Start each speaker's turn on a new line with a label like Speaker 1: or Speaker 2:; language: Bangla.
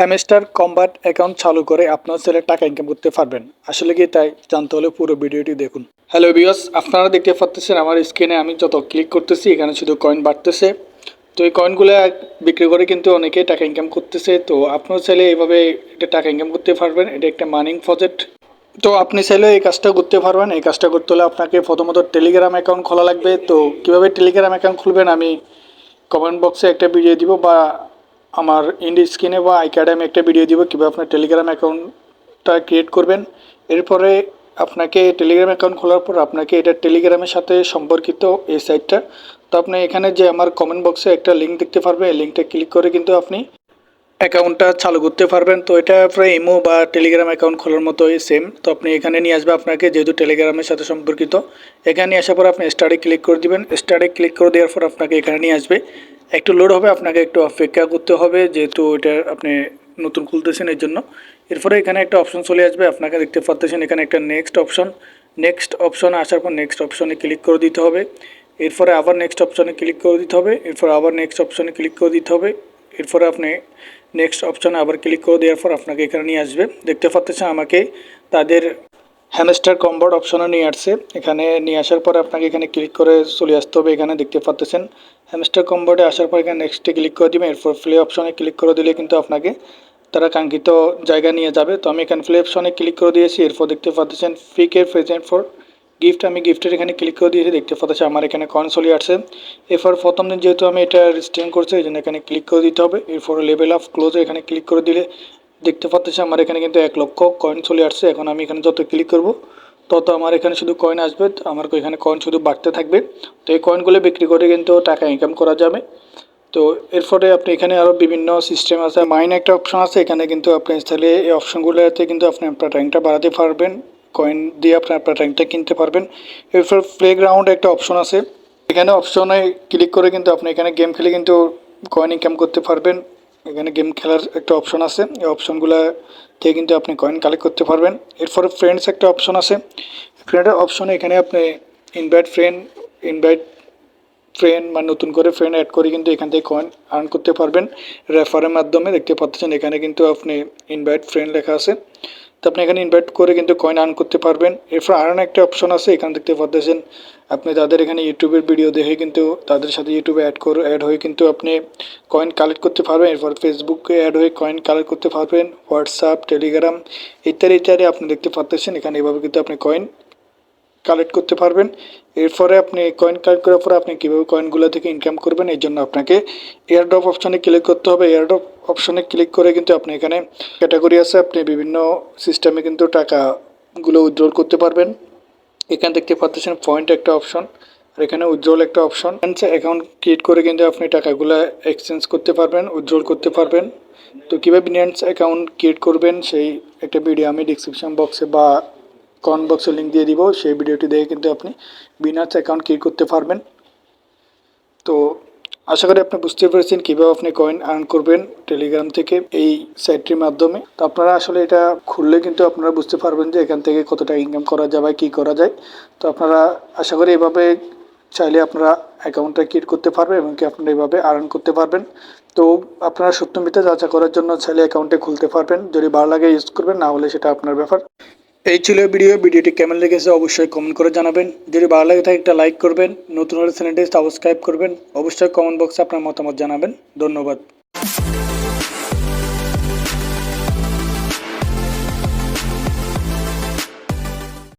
Speaker 1: হ্যামস্টার কম্বাট অ্যাকাউন্ট চালু করে আপনার ছেলে টাকা ইনকাম করতে পারবেন। আসলে কি তাই? জানতে হলে পুরো ভিডিওটি দেখুন। হ্যালো বিয়স আপনারা দেখতে পাচ্ছেন আমার স্ক্রিনে আমি যত ক্লিক করতেছি, এখানে শুধু কয়েন বাড়তেছে। তো এই কয়েনগুলো বিক্রি করে কিন্তু অনেকেই টাকা ইনকাম করতেছে। তো আপনার ছেলে এইভাবে এটা টাকা ইনকাম করতে পারবেন, এটা একটা মার্নিং প্রজেক্ট তো আপনি চাইলে এই কাজটা করতে পারবেন। এই কাজটা করতে হলে আপনাকে প্রথমত টেলিগ্রাম অ্যাকাউন্ট খোলা লাগবে। তো কীভাবে টেলিগ্রাম অ্যাকাউন্ট খুলবেন আমি কমেন্ট বক্সে একটা ভিডিও দিব বা আমার ইন্ডি স্ক্রিনে বা আইকার্ডে আমি একটা ভিডিও দিব, কীভাবে আপনার টেলিগ্রাম অ্যাকাউন্টটা ক্রিয়েট করবেন। এরপরে আপনাকে টেলিগ্রাম অ্যাকাউন্ট খোলার পর আপনাকে এটা টেলিগ্রামের সাথে সম্পর্কিত এই সাইটটা তো আপনি এখানে যে আমার কমেন্ট বক্সে একটা লিঙ্ক দেখতে পারবেন এই লিঙ্কটা ক্লিক করে কিন্তু আপনি অ্যাকাউন্টটা চালু করতে পারবেন। তো এটা প্রায় ইমো বা টেলিগ্রাম অ্যাকাউন্ট খোলার মতোই সেম তো আপনি এখানে নিয়ে আসবে আপনাকে, যেহেতু টেলিগ্রামের সাথে সম্পর্কিত। এখানে আসার পর আপনি স্টার্টে ক্লিক করে দিবেন। স্টার্টে ক্লিক করে দেওয়ার পর আপনাকে এখানে নিয়ে আসবে। একটু লোড হবে, আপনাকে একটু অপেক্ষা করতে হবে, যেহেতু এটা আপনি নতুন খুলতেছেন এর জন্য। এরপরে এখানে একটা অপশন চলে আসবে, আপনাকে দেখতে পাচ্ছেন এখানে একটা নেক্সট অপশন নেক্সট অপশনে আসার পর নেক্সট অপশনে ক্লিক করে দিতে হবে। এরপরে আবার নেক্সট অপশনে ক্লিক করে দিতে হবে, এরপর আবার নেক্সট অপশনে ক্লিক করে দিতে হবে। এরপরে আপনি নেক্সট অপশনে আবার ক্লিক করে দেওয়ার পর আপনাকে এখানে নিয়ে আসবে। দেখতে পাচ্ছেন আমাকে তাদের হ্যামস্টার কম্বোর্ড অপশনে নিয়ে আসছে। এখানে নিয়ে আসার পর আপনাকে এখানে ক্লিক করে চলে আসতে হবে। এখানে দেখতে পাচ্ছেন হ্যামস্টার কম্বোর্ডে আসার পর এখানে নেক্সটে ক্লিক করে দিবেন। এরপর প্লে অপশনে ক্লিক করে দিলে কিন্তু আপনাকে তারা কাঙ্ক্ষিত জায়গা নিয়ে যাবে। তো আমি এখানে প্লে অপশনে ক্লিক করে দিয়েছি। এরপর দেখতে পাচ্ছেন ফিকের প্রেজেন্ট ফর গিফট আমি গিফটের এখানে ক্লিক করে দিয়েছি। দেখতে পাচ্ছি আমার এখানে কয়েন চলে আসছে এরপর প্রথম দিন যেহেতু আমি এটা রিস্টেন করছি, এই জন্য এখানে ক্লিক করে দিতে হবে। এরপর লেভেল অফ ক্লোজ এখানে ক্লিক করে দিলে দেখতে পাচ্ছি আমার এখানে কিন্তু এক লক্ষ কয়েন চলে আসছে। এখন আমি এখানে যত ক্লিক করব, তত আমার এখানে শুধু কয়েন আসবে। আমার এখানে কয়েন শুধু বাড়তে থাকবে। তো এই কয়েনগুলো বিক্রি করে কিন্তু টাকা ইনকাম করা যাবে। তো এরপরে আপনি এখানে আরও বিভিন্ন সিস্টেম আছে। মাইন একটা অপশন আছে। এখানে কিন্তু আপনি তাহলে এই অপশনগুলোতে কিন্তু আপনি আপনার র্যাঙ্কটা বাড়াতে পারবেন। কয়েন দিয়ে আপনি আপনার র্যাঙ্কটা কিনতে পারবেন। এরপর প্লেগ্রাউন্ড একটা অপশন আছে। এখানে অপশনে ক্লিক করে কিন্তু আপনি এখানে গেম খেলে কিন্তু কয়েন ইনকাম করতে পারবেন। এখানে গেম খেলার একটা অপশন আছে। এই অপশনগুলো থেকে কিন্তু আপনি কয়েন কালেক্ট করতে পারবেন। এরপরে ফ্রেন্ডস একটা অপশন আছে। ফ্রেন্ডের অপশনে এখানে আপনি ইনভাইট ফ্রেন্ড ইনভাইট ফ্রেন্ড বা নতুন করে ফ্রেন্ড অ্যাড করে কিন্তু এখান থেকে কয়েন আর্ন করতে পারবেন। রেফারের মাধ্যমে দেখতে পাচ্ছেন এখানে কিন্তু আপনি ইনভাইট ফ্রেন্ড লেখা আছে। তো আপনি এখানে ইনভাইট করে কিন্তু কয়েন আর্ন করতে পারবেন। এরপর আর্ন একটা অপশন আছে। এখানে দেখতে পাচ্ছেন আপনি তাদের এখানে ইউটিউবের ভিডিও দেখে কিন্তু তাদের সাথে ইউটিউবে অ্যাড করে অ্যাড হয়ে কিন্তু আপনি কয়েন কালেক্ট করতে পারবেন। এরপর ফেসবুকে অ্যাড হয়ে কয়েন কালেক্ট করতে পারবেন। হোয়াটসঅ্যাপ টেলিগ্রাম ইত্যাদি ইত্যাদি আপনি দেখতে পাচ্ছেন এখানে এভাবে কিন্তু আপনি কয়েন কালেক্ট করতে পারবেন। এরপরে আপনি কয়েন কালেক্ট করার পরে আপনি কীভাবে কয়েনগুলো থেকে ইনকাম করবেন এই জন্য আপনাকে এয়ারড্রপ অপশনে ক্লিক করতে হবে। এয়ারড্রপ অপশনে ক্লিক করে কিন্তু আপনি এখানে ক্যাটাগরি আছে। আপনি বিভিন্ন সিস্টেমে কিন্তু টাকাগুলো উইথড্রল করতে পারবেন। এখানে দেখতে পাচ্ছেন পয়েন্ট একটা অপশন আর এখানে উজ্জ্বল একটা অপশন অ্যাকাউন্ট ক্রিয়েট করে কিন্তু আপনি টাকাগুলো এক্সচেঞ্জ করতে পারবেন উজ্জ্বল করতে পারবেন। তো কীভাবে বিনিয়ান্স অ্যাকাউন্ট ক্রিয়েট করবেন, সেই একটা ভিডিও আমি ডিসক্রিপশন বক্সে বা কমেন্ট বক্সে লিঙ্ক দিয়ে দিব। সেই ভিডিওটি দেখে কিন্তু আপনি বিনার্স অ্যাকাউন্ট ক্রিয়েট করতে পারবেন। তো আশা করি আপনি বুঝতে পেরেছেন কীভাবে আপনি কয়েন আর্ন করবেন টেলিগ্রাম থেকে এই সাইটটির মাধ্যমে। তো আপনারা আসলে এটা খুললে কিন্তু আপনারা বুঝতে পারবেন যে এখান থেকে কত টাকা ইনকাম করা যায় বা কী করা যায়। তো আপনারা আশা করি এভাবে চাইলে আপনারা অ্যাকাউন্টটা ক্রিয়েট করতে পারবেন এবং কি আপনারা এভাবে আর্ন করতে পারবেন। তো আপনারা সত্যমিতা যাচা করার জন্য চাইলে অ্যাকাউন্টে খুলতে পারবেন। যদি ভালো লাগে ইউজ করবেন, না হলে সেটা আপনার ব্যাপার। এই ছিল ভিডিও। ভিডিওটি কেমন লেগেছে অবশ্যই কমেন্ট করে জানাবেন। যদি ভালো লাগে থাকে একটা লাইক করবেন। নতুন হলে চ্যানেলটি সাবস্ক্রাইব করবেন। অবশ্যই কমেন্ট বক্সে আপনার মতামত জানাবেন। ধন্যবাদ।